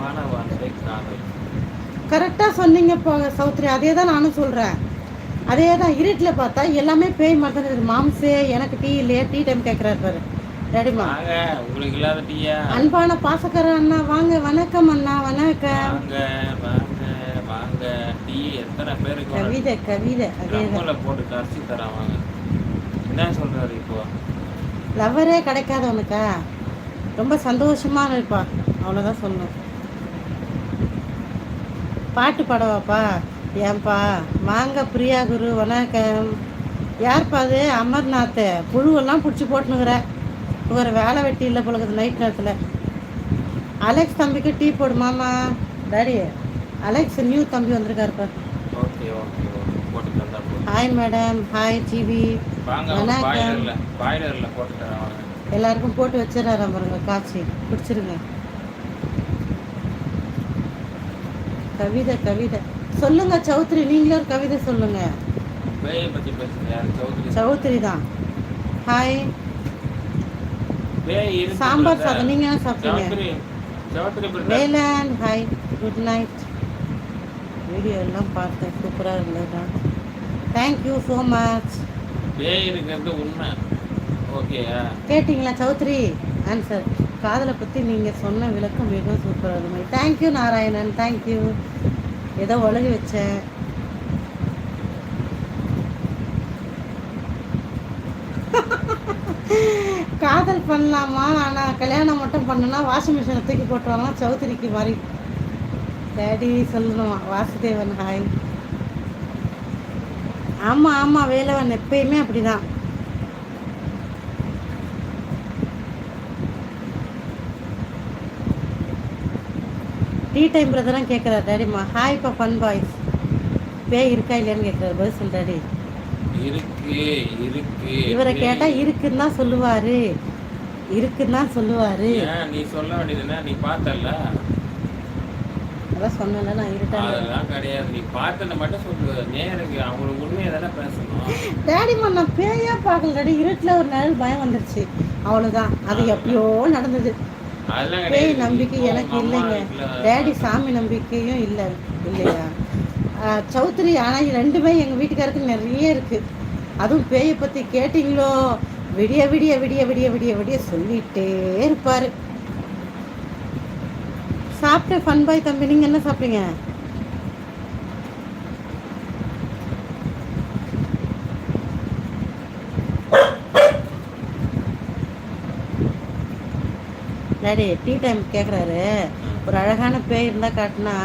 வார்த்தை காதல் கரெக்டாக சொன்னீங்க இப்போ சௌத்ரி. அதே தான் நானும் சொல்கிறேன் அதே தான் இருட்டில் பார்த்தா எல்லாமே பேய் மாதிரி தான் இருக்குது. மாம்சே எனக்கு டீ இல்லையா டீ டைம் கேட்குறாரு பாரு. உங்களுக்கு இல்லாத டீயா அன்பான பாசக்கார அண்ணா வாங்க வணக்கம் அண்ணா வணக்கம். வாங்க வாங்க வாங்க. டீ எத்தனை பேருக்கு வேணும்? கவிதை கவிதை அதே தான் போட்டு கரைச்சி தரேன் வாங்க. என்ன சொல்றாரு இப்போ? லவ்வரே கிடைக்காதவனுக்கா ரொம்ப சந்தோஷமா இருப்பா. அவ்வளோதான் சொல்லணும். பாட்டு பாடவாப்பா. ஏன்பா வாங்க பிரியா குரு வணக்கம். யார்ப்பா அது? அமர்நாத் புழுவெல்லாம் பிடிச்சி போட்டுனுக்குற. ஒரு வேலை வெட்டி இல்லை பொழுது நைட் நேரத்தில். அலெக்ஸ் தம்பிக்கு டீ போடு மாமா. டாடி அலெக்ஸ் நியூ தம்பி வந்திருக்காருப்பா ஹாய் மேடம் ஹாய் வாங்க வணக்கம். எல்லாருக்கும் போட்டு வச்சிடறாரு பாருங்க காய்ச்சி குடிச்சிருங்க கவிதை கவிதை. சொல்லுங்க சௌத்ரி நீங்களே ஒரு கவிதை சொல்லுங்க. சௌத்ரி. தான். ஹாய் சாம்பார். சாதம் நீங்க சாப்பிட்டீங்க. Velan hi good night video எல்லாம் பார்த்தேன். சூப்பராக இருந்ததுடா தேங்க்யூ ஸோ மச் பேய் இருக்கிறது உண்மை. கேட்டிங்களா சௌத்ரி? ஆன்சர் காதலை பற்றி நீங்கள் சொன்ன விளக்கம் மிகவும் சூப்பராக இருந்தது. தேங்க்யூ நாராயணன். தேங்க்யூ ஏதோ ஒழுகி வச்சேன் காதல் பண்ணலாமா? ஆனால் கல்யாணம் மட்டும் பண்ணனா வாஷிங் மிஷினை தூக்கி போட்டுருவாங்களாம் சௌத்ரிக்கு மாதிரி டேடி சொல்லணும்? வாசுதேவன் ஹாய் ஆமாம் ஆமாம் வேலவன் எப்பயுமே அப்படிதான். டீ டைம் பிரதராக கேட்குறாரு டேடிம்மா ஹாய்ப்பா ஃபன் பாய்ஸ் பேய் இருக்கா இல்லையான்னு கேட்குறாரு பதில் சொல் டாடி இருக்கு இவரை பேய். கேட்டால் இருக்குன்னு தான் சொல்லுவார். இருக்குன்னு தான் சொல்லுவார். நீ சொல்ல வேண்டியதுன்னா நீ பார்த்தல அதான் சொன்னேன்ல நான் இருட்டாங்க அதெல்லாம் கிடையாது. நீ பார்த்தத மட்டும் சொல்லு. நேருக்கு அவங்களுக்கு உண்மையை தானே பேசணும். டேடிம்மா நான் பேயா பார்க்கல டாடி இருட்டில் ஒரு நிழல் பயம் வந்துருச்சு. அவ்வளோதான் அது எப்பயோ நடந்தது. அதெல்லாம் பேய் நம்பிக்கை எனக்கு இல்லைங்க. டேடி சாமி நம்பிக்கையும் இல்லை இல்லையா? சௌத்ரி ஆனால் ரெண்டுமே எங்கள் வீட்டுக்காருக்கு நிறைய இருக்குது அதுவும் பேயை பற்றி கேட்டிங்களோ? விடிய விடிய விடிய விடிய விடிய விடிய சொல்லிட்டே இருப்பார். சாப்பிட்டேன் ஃபன் பாய் தம்பி நீங்கள் என்ன சாப்பிட்டீங்க? டேடி டீ டைம் கேட்குறாரு ஒரு அழகான பேய் இருந்தால் காட்டினா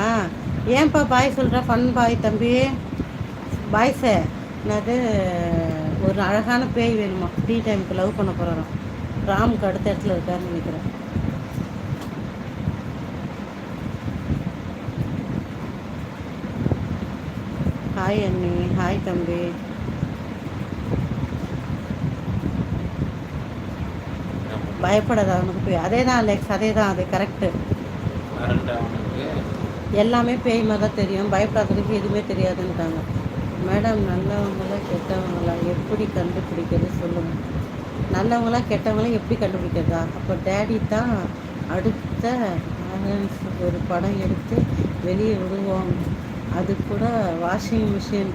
ஏன்பா பாய் சொல்கிற ஃபன் பாய் தம்பி. பாய்ஸே என்னது ஒரு அழகான பேய் வேணுமா? டீ டைமுக்கு லவ் பண்ண போகிறோம் ராமுக்கு அடுத்த இடத்துல இருக்காருன்னு நினைக்கிறேன். ஹாய் அண்ணி. ஹாய் தம்பி. பயப்படாத அவனுக்கு போய். அதே தான் அலெக்ஸ் அதே தான் அது கரெக்டு எல்லாமே பேய் மாதிரி தான் தெரியும். பயப்படாததுக்கு எதுவுமே தெரியாதுன்ட்டாங்க மேடம் நல்லவங்களா கெட்டவங்களா? எப்படி கண்டுபிடிக்கிறது சொல்லுங்கள் நல்லவங்களா கெட்டவங்களா எப்படி கண்டுபிடிக்கிறதா? அப்போ டேடி தான் அடுத்த ஒரு படம் எடுத்து வெளியே விடுவோம். அது கூட வாஷிங் மிஷின்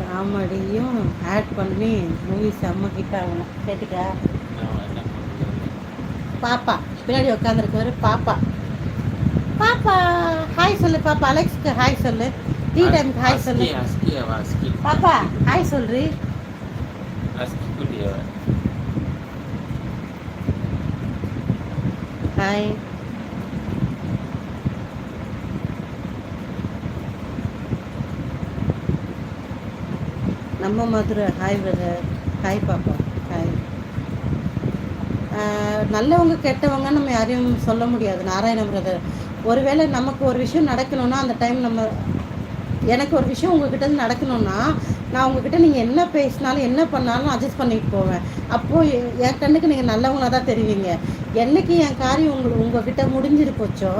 காமெடியும் ஆட் பண்ணி மூவி செம்ம ஹிட் ஆகணும். கேட்டுக்கா? பாப்பா. பின்னாடி உட்காந்துருக்கவர் பாப்பா. பாப்பா ஹாய் சொல்லு பாப்பா. அலெக்ஸ்க்கு ஹாய் சொல்லு. டீ டைம்க்கு ஹாய் சொல்லு. பாப்பா ஹாய் சொல்றி. ஹாய் நம்ம மதுரை ஹாய் ஹாய் பாப்பா. நல்லவங்க கெட்டவங்க நம்ம யாரையும் சொல்ல முடியாது. நாராயண பிரதர் ஒருவேளை நமக்கு ஒரு விஷயம் நடக்கணும்னா அந்த டைம் நம்ம எனக்கு ஒரு விஷயம் உங்ககிட்ட நடக்கணும்னா நான் உங்ககிட்ட நீங்கள் என்ன பேசினாலும் என்ன பண்ணாலும் அட்ஜஸ்ட் பண்ணிட்டு போவேன். அப்போது என் கண்ணுக்கு நீங்கள் நல்லவங்களாக தான் தெரிவிங்க. என்னைக்கு என் காரியம் உங்களுக்கு உங்ககிட்ட முடிஞ்சிட்டு போச்சோ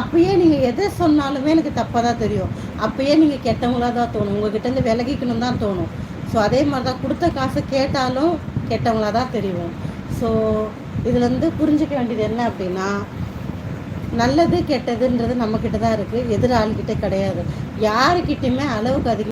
அப்பயே நீங்கள் எதை சொன்னாலுமே எனக்கு தப்பாக தான் தெரியும். அப்பயே நீங்கள் கெட்டவங்களா தான் தோணும். உங்ககிட்ட இருந்து விலகிக்கணும் தான் தோணும். ஸோ அதே மாதிரி தான் கொடுத்த காசை கேட்டாலும் கெட்டவங்களா தான் தெரியும் ஸோ இதுலேருந்து புரிஞ்சிக்க வேண்டியது என்ன அப்படின்னா நல்லது கெட்டதுன்றது நம்மக்கிட்ட தான் இருக்குது எதிர் ஆள்கிட்ட கிடையாது. யாருக்கிட்டையுமே அளவுக்கு அதிகம்